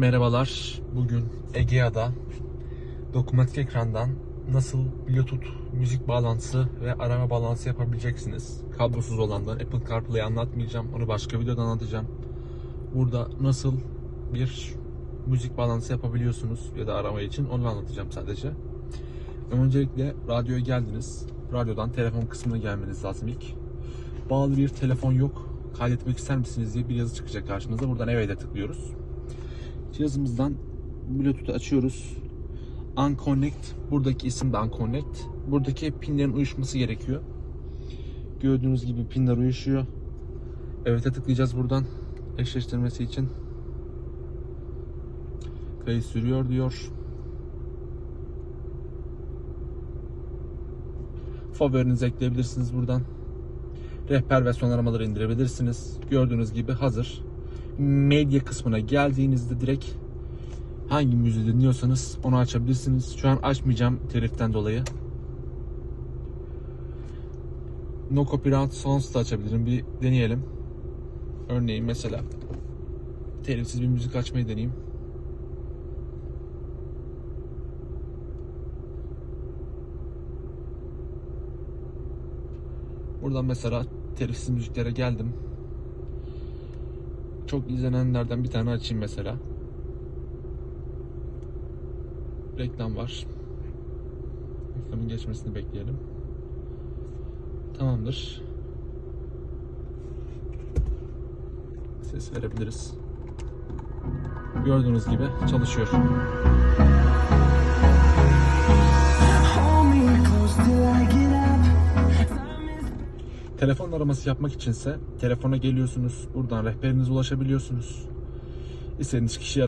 Merhabalar. Bugün Egea'da dokunmatik ekrandan nasıl Bluetooth müzik bağlantısı ve arama bağlantısı yapabileceksiniz. Kablosuz olandan Apple CarPlay'i anlatmayacağım. Onu başka videoda anlatacağım. Burada nasıl bir müzik bağlantısı yapabiliyorsunuz ya da arama için onu anlatacağım sadece. Öncelikle radyoya geldiniz. Radyodan telefon kısmına gelmeniz lazım ilk. Bağlı bir telefon yok. Kaydetmek ister misiniz diye bir yazı çıkacak karşınıza. Buradan evet'e tıklıyoruz. Cihazımızdan Bluetooth'u açıyoruz. Unconnect. Buradaki isim de Unconnect. Buradaki pinlerin uyuşması gerekiyor. Gördüğünüz gibi pinler uyuşuyor. Evet'e tıklayacağız buradan. Eşleştirmesi için. Kayıt sürüyor diyor. Favorinizi ekleyebilirsiniz buradan. Rehber ve son aramaları indirebilirsiniz. Gördüğünüz gibi hazır. Medya kısmına geldiğinizde direkt hangi müziği dinliyorsanız onu açabilirsiniz. Şu an açmayacağım teliften dolayı. No Copyright Songs da açabilirim. Bir deneyelim. Örneğin mesela telifsiz bir müzik açmayı deneyeyim. Buradan mesela telifsiz müziklere geldim. Çok izlenenlerden bir tane açayım mesela. Reklam var. Reklamın geçmesini bekleyelim. Tamamdır. Ses verebiliriz. Gördüğünüz gibi çalışıyor. Telefon araması yapmak içinse telefona geliyorsunuz. Buradan rehberinize ulaşabiliyorsunuz. İstediğiniz kişiye